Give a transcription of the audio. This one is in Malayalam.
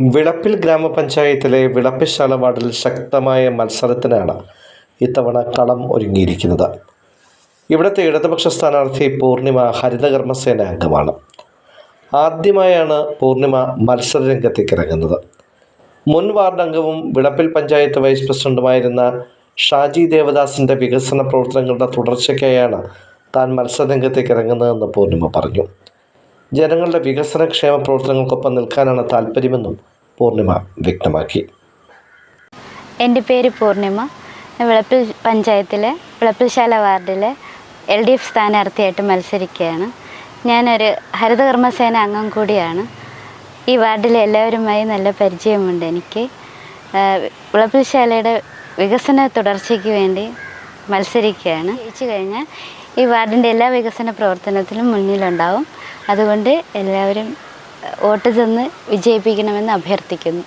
വിളപ്പിൽ ഗ്രാമപഞ്ചായത്തിലെ വിളപ്പിശാല വാർഡിൽ ശക്തമായ മത്സരത്തിനാണ് ഇത്തവണ കളം ഒരുങ്ങിയിരിക്കുന്നത്. ഇവിടുത്തെ ഇടതുപക്ഷ സ്ഥാനാർത്ഥി പൂർണിമ ഹരിതകർമ്മസേന അംഗമാണ്. ആദ്യമായാണ് പൂർണിമ മത്സര രംഗത്തേക്ക് ഇറങ്ങുന്നത് മുൻ വാർഡ് അംഗവും വിളപ്പിൽ പഞ്ചായത്ത് വൈസ് പ്രസിഡന്റുമായിരുന്ന ഷാജി ദേവദാസിന്റെ വികസന പ്രവർത്തനങ്ങളുടെ തുടർച്ചയ്ക്കായാണ് താൻ മത്സരരംഗത്തേക്ക് ഇറങ്ങുന്നതെന്ന് പൂർണിമ പറഞ്ഞു. ജനങ്ങളുടെ വികസന ക്ഷേമ പ്രവർത്തനങ്ങൾക്കൊപ്പം നിൽക്കാനാണ് താല്പര്യമെന്നും പൂർണിമ വ്യക്തമാക്കി. എന്റെ പേര് പൂർണിമ. വിളപ്പിൽ പഞ്ചായത്തിലെ വിളപ്പിൽശാല വാർഡിലെ എൽ ഡി എഫ് സ്ഥാനാർത്ഥിയായിട്ട് മത്സരിക്കുകയാണ്. ഞാനൊരു ഹരിതകർമ്മസേന അംഗം കൂടിയാണ്. ഈ വാർഡിലെ എല്ലാവരുമായി നല്ല പരിചയമുണ്ട് എനിക്ക്. വിളപ്പിൽശാലയുടെ വികസന തുടർച്ചയ്ക്ക് വേണ്ടി മത്സരിക്കുകയാണ്. ജയിച്ചു കഴിഞ്ഞാൽ ഈ വാർഡിന്റെ എല്ലാ വികസന പ്രവർത്തനത്തിലും മുന്നിലുണ്ടാവും. അതുകൊണ്ട് എല്ലാവരും വോട്ട് തന്ന് വിജയിപ്പിക്കണമെന്ന് അഭ്യർത്ഥിക്കുന്നു.